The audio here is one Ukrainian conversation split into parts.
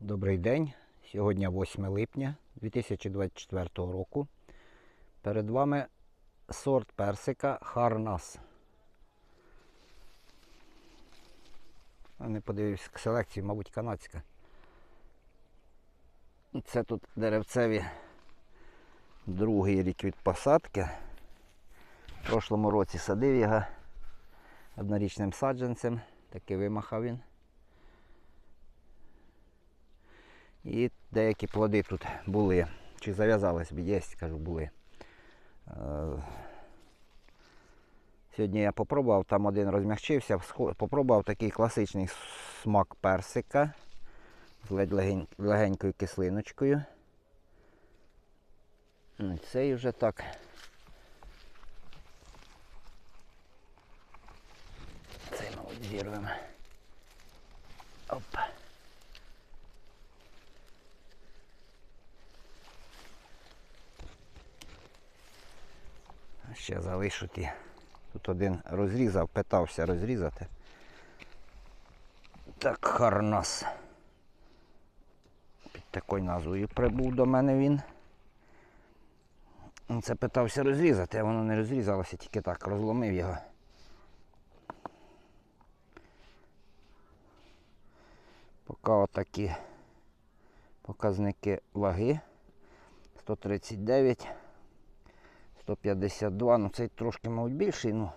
Добрий день. Сьогодні 8 липня 2024 року. Перед вами сорт персика Харнас. Не подивився селекцію, мабуть, канадська. Це тут деревцеві другий рік від посадки. В прошлому році садив його однорічним саджанцем. Таки вимахав він. І деякі плоди тут були. Чи зав'язались є, кажу, були. Е, Сьогодні я попробував, там один розмягчився, попробував такий класичний смак персика з ледь легень- легенькою кислиночкою. Ну, Цей вже так. Цей, мабуть, зірвемо. Опа. Ще залишу ті. Тут один розрізав, питався розрізати. Так, Харнас. Під такою назвою прибув до мене він. Це питався розрізати, а воно не розрізалося, тільки так розломив його. Поки отакі показники ваги. 139. 152, ну цей трошки, мабуть, більший, ну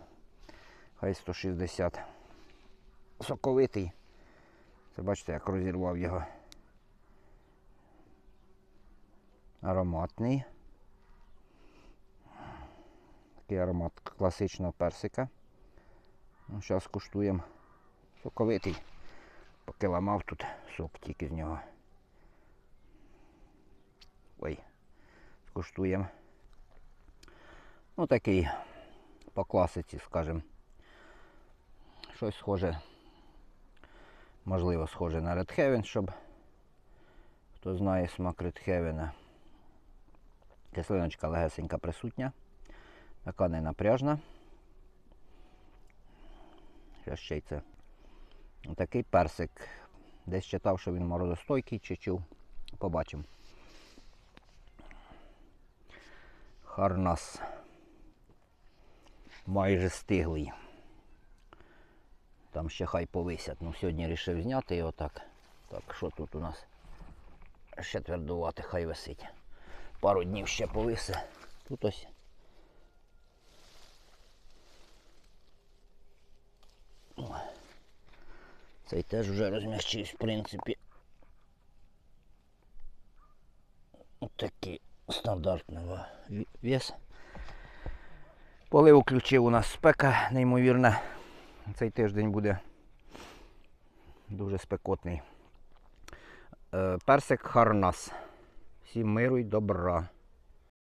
хай 160. Соковитий. Це бачите, як розірвав його. Ароматний. Такий аромат класичного персика. Ну, Зараз куштуємо соковитий. Поки ламав тут сок тільки з нього. Ой, скуштуємо. Ну такий по класиці, скажімо. Щось схоже, можливо, схоже на Red Heaven, щоб хто знає смак Red Heaven. Кислиночка легесенька присутня, така не напряжна. Зараз ще й це. Такий персик. Десь читав, що він морозостойкий чи чув. Побачимо. Харнас майже стиглий. Там ще хай повисять. Ну, сьогодні вирішив зняти його так. Так, що тут у нас? Ще твердувати, хай висить. Пару днів ще повисе. Тут ось. Цей теж вже розмягчився, в принципі. Отакий стандартний вес. Полив включив у нас спека, неймовірна. Цей тиждень буде дуже спекотний. Е, Персик Харнас. Всім миру й добра.